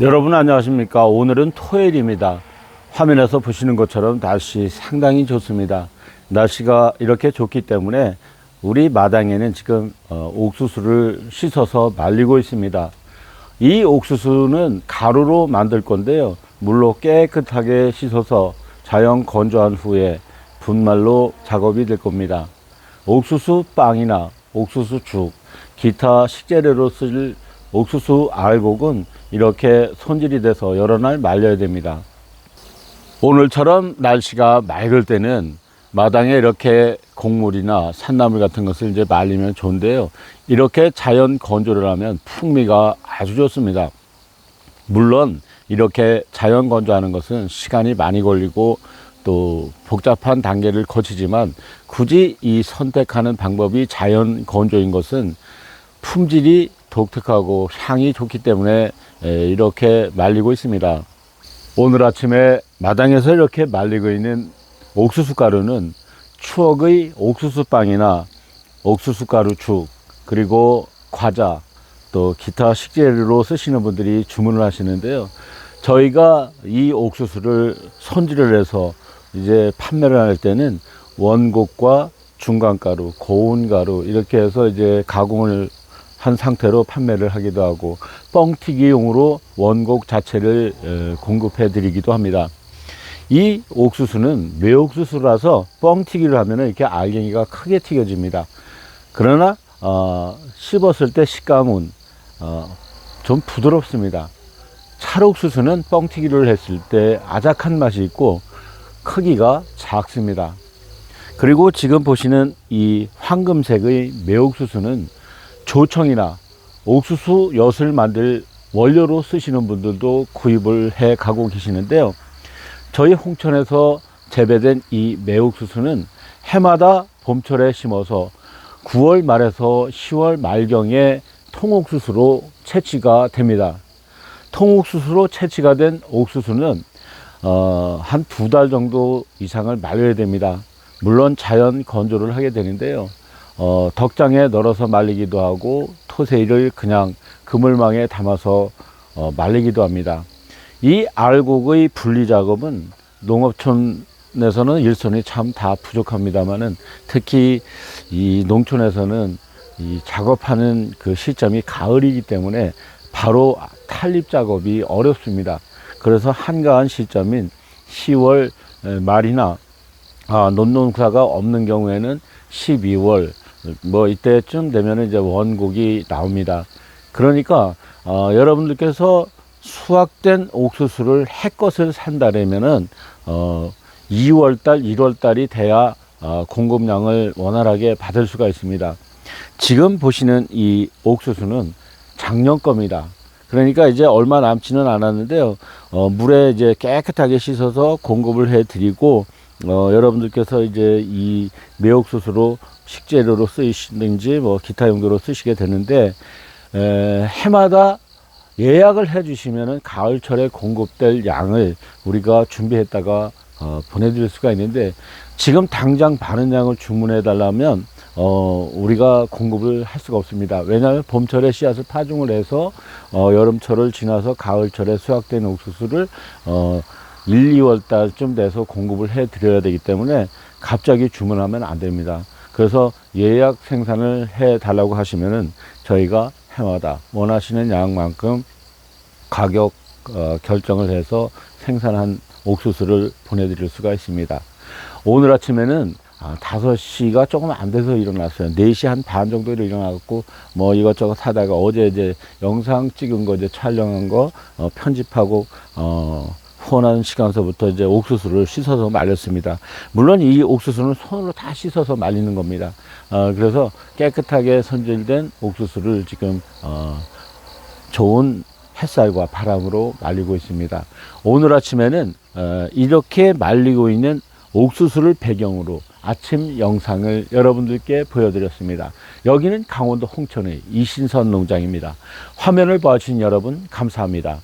여러분 안녕하십니까? 오늘은 토요일입니다. 화면에서 보시는 것처럼 날씨 상당히 좋습니다. 날씨가 이렇게 좋기 때문에 우리 마당에는 지금 어, 옥수수를 씻어서 말리고 있습니다. 이 옥수수는 가루로 만들 건데요. 물로 깨끗하게 씻어서 자연 건조한 후에 분말로 작업이 될 겁니다. 옥수수 빵이나 옥수수 죽 기타 식재료로 쓸 옥수수 알곡은 이렇게 손질이 돼서 여러 날 말려야 됩니다. 오늘처럼 날씨가 맑을 때는 마당에 이렇게 곡물이나 산나물 같은 것을 이제 말리면 좋은데요. 이렇게 자연 건조를 하면 풍미가 아주 좋습니다. 물론 이렇게 자연 건조하는 것은 시간이 많이 걸리고 또 복잡한 단계를 거치지만 굳이 이 선택하는 방법이 자연 건조인 것은 품질이 독특하고 향이 좋기 때문에 에, 이렇게 말리고 있습니다. 오늘 아침에 마당에서 이렇게 말리고 있는 옥수수 가루는 추억의 옥수수 빵이나 옥수수 가루 죽 그리고 과자 또 기타 식재료로 쓰시는 분들이 주문을 하시는데요. 저희가 이 옥수수를 손질을 해서 이제 판매를 할 때는 원곡과 중간가루, 고운가루 이렇게 해서 이제 가공을 한 상태로 판매를 하기도 하고 뻥튀기용으로 원곡 자체를 에, 공급해 드리기도 합니다. 이 옥수수는 뇌옥수수라서 뻥튀기를 하면 이렇게 알갱이가 크게 튀겨집니다. 그러나 어, 씹었을 때 식감은 어, 좀 부드럽습니다. 찰옥수수는 뻥튀기를 했을 때 아작한 맛이 있고 크기가 작습니다. 그리고 지금 보시는 이 황금색의 매옥수수는 조청이나 옥수수 엿을 만들 원료로 쓰시는 분들도 구입을 해 가고 계시는데요. 저희 홍천에서 재배된 이 매옥수수는 해마다 봄철에 심어서 9월 말에서 10월 말경에 통옥수수로 채취가 됩니다. 통옥수수로 채취가 된 옥수수는 어, 한 두 달 정도 이상을 말려야 됩니다. 물론 자연 건조를 하게 되는데요. 어, 덕장에 널어서 말리기도 하고 토세이를 그냥 그물망에 담아서 어, 말리기도 합니다. 이 알곡의 분리 작업은 농업촌에서는 일손이 참 다 부족합니다만은 특히 이 농촌에서는 이 작업하는 그 시점이 가을이기 때문에 바로 탈립 작업이 어렵습니다. 그래서 한가한 시점인 10월 말이나 아, 논농사가 없는 경우에는 12월 뭐 이때쯤 되면 이제 원곡이 나옵니다. 그러니까 어, 여러분들께서 수확된 옥수수를 해것을 산다면은 어, 2월달, 1월달이 돼야 어, 공급량을 원활하게 받을 수가 있습니다. 지금 보시는 이 옥수수는 작년 겁니다. 그러니까 이제 얼마 남지는 않았는데요. 어, 물에 이제 깨끗하게 씻어서 공급을 해드리고 어, 여러분들께서 이제 이 매옥수수로 식재료로 쓰시든지 뭐 기타 용도로 쓰시게 되는데 에, 해마다 예약을 해주시면은 가을철에 공급될 양을 우리가 준비했다가 어, 보내드릴 수가 있는데 지금 당장 많은 양을 주문해 달라면 어, 우리가 공급을 할 수가 없습니다. 왜냐하면 봄철에 씨앗을 파종을 해서 어, 여름철을 지나서 가을철에 수확된 옥수수를 어, 1, 2월 달쯤 돼서 공급을 해 드려야 되기 때문에 갑자기 주문하면 안 됩니다. 그래서 예약 생산을 해 달라고 하시면은 저희가 해마다 원하시는 양만큼 가격 어, 결정을 해서 생산한 옥수수를 보내드릴 수가 있습니다. 오늘 아침에는 아, 5시가 조금 안 돼서 일어났어요. 4시 한 반 정도로 일어나갖고, 뭐 이것저것 하다가 어제 이제 영상 찍은 거 이제 촬영한 거, 어, 편집하고, 어, 후원하는 시간서부터 이제 옥수수를 씻어서 말렸습니다. 물론 이 옥수수는 손으로 다 씻어서 말리는 겁니다. 어, 그래서 깨끗하게 손질된 옥수수를 지금, 어, 좋은 햇살과 바람으로 말리고 있습니다. 오늘 아침에는 어, 이렇게 말리고 있는 옥수수를 배경으로 아침 영상을 여러분들께 보여드렸습니다. 여기는 강원도 홍천의 이신선 농장입니다. 화면을 봐주신 여러분 감사합니다.